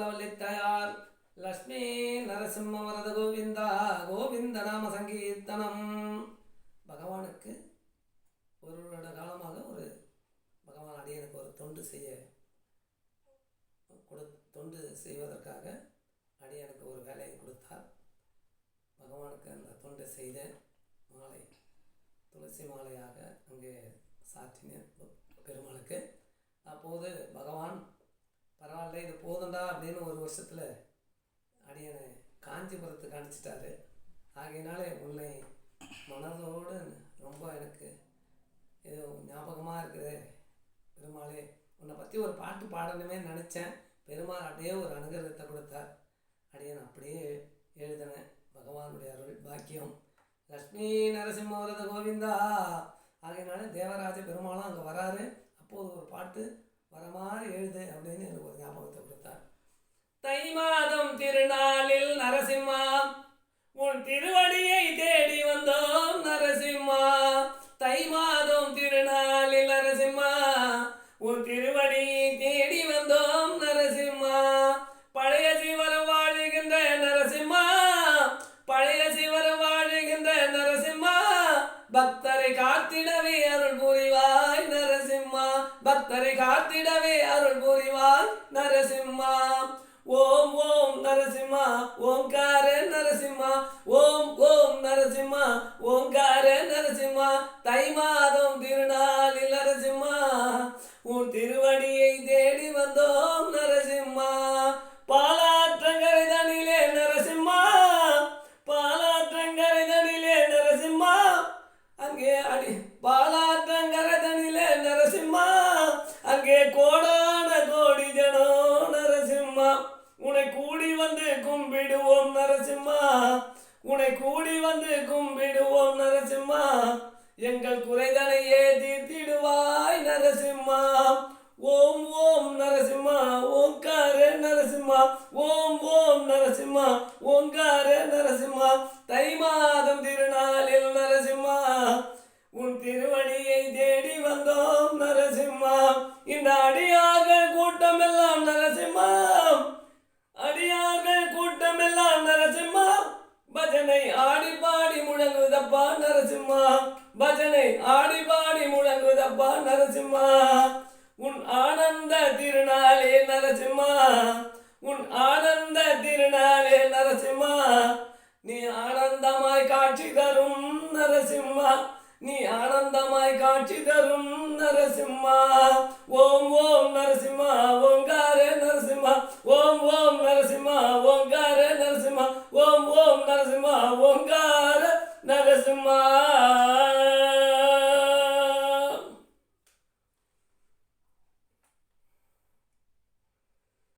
குலவல்லித்தாயார் லக்ஷ்மி நரசிம்ம வரத கோவிந்தா கோவிந்த நாம சங்கீர்த்தனம். பகவானுக்கு ஒரு வருட காலமாக ஒரு பகவான் அடியனுக்கு ஒரு தொண்டு செய்ய கொடு தொண்டு செய்வதற்காக அடியனுக்கு ஒரு வேலையை கொடுத்தார். பகவானுக்கு அந்த தொண்டை செய்த மாலை துளசி மாலையாக அங்கே சாற்றினேன் பெருமாளுக்கு. அப்போது பகவான் பரவாயில்ல இது போதும்டா அப்படின்னு ஒரு வருஷத்தில் அடியனை காஞ்சிபுரத்துக்கு அனுப்பிச்சிட்டாரு ஆகையினால உன்னை மனதோடு ரொம்ப எனக்கு இது ஞாபகமாக இருக்குது. பெருமாளே உன்னை பற்றி ஒரு பாட்டு பாடணுமே நினச்சேன். பெருமாள் அப்படியே ஒரு அனுகிரகத்தை கொடுத்தார். அடியன் அப்படியே எழுதினேன் பகவானுடைய அருள் பாக்கியம். லக்ஷ்மி நரசிம்மவரத கோவிந்தா. ஆகையினால தேவராஜ பெருமாளும் அங்கே வராரு. அப்போது ஒரு பாட்டு வர மாதிரி எழுது அப்படின்னு எனக்கு ஒரு ஞாபகத்தை கொடுத்தார். தை மாதம் திருநாளில் நரசிம்மா உன் திருவடியை தேடி வந்தோம் நரசிம்மா. தை மாதம் திருநாளில் நரசிம்மா உன் திருவடியை தேடி வந்தோம் நரசிம்மா. பழைய சிவரம் வாழுகின்ற நரசிம்மா பழைய சிவரம் வாழுகின்ற நரசிம்மா. பக்தரை காத்திடவே அருள் பக்தரை காத்திடவே அருள் புரிவார் நரசிம்மா. ஓம் ஓம் நரசிம்மா ஓங்கார நரசிம்மா. ஓம் ஓம் நரசிம்மா ஓங்கார நரசிம்மா. தை மாதம் திருநாளில் கோடான கோடி ஜனோ நரசிம்மா. உன்னை கூடி வந்து கும்பிடுவோம் நரசிம்மா. உன்னை கூடி வந்து கும்பிடுவோம் நரசிம்மா. எங்கள் குறைதனையே தீர்த்திடுவாய் நரசிம்மா. ஓம் ஓம் நரசிம்மா. ஓங்கார நரசிம்மா. ஓம் ஓம் நரசிம்மா. ஓங்கார நரசிம்மா. தைமா பஜனை ஆடி பாடி முழங்குதப்பா நரசிம்மா. பஜனை ஆடி பாடி முழங்குதப்பா நரசிம்மா. உன் ஆனந்த திருநாளே நரசிம்மா. உன் ஆனந்த திருநாளே நரசிம்மா. நீ ஆனந்தமாய் காட்சி தரும் நரசிம்மா. நீ ஆனந்தமாய் காட்சி தரும் நரசிம்மா. ஓம் ஓம் நரசிம்மா ஓங்காரே நரசிம்மா. ஓம் ஓம் நரசிம்மா ஓங்காரே நரசிம்மா. ஓம் ஓம் நரசிம்மா ஓங்கார நரசிம்மா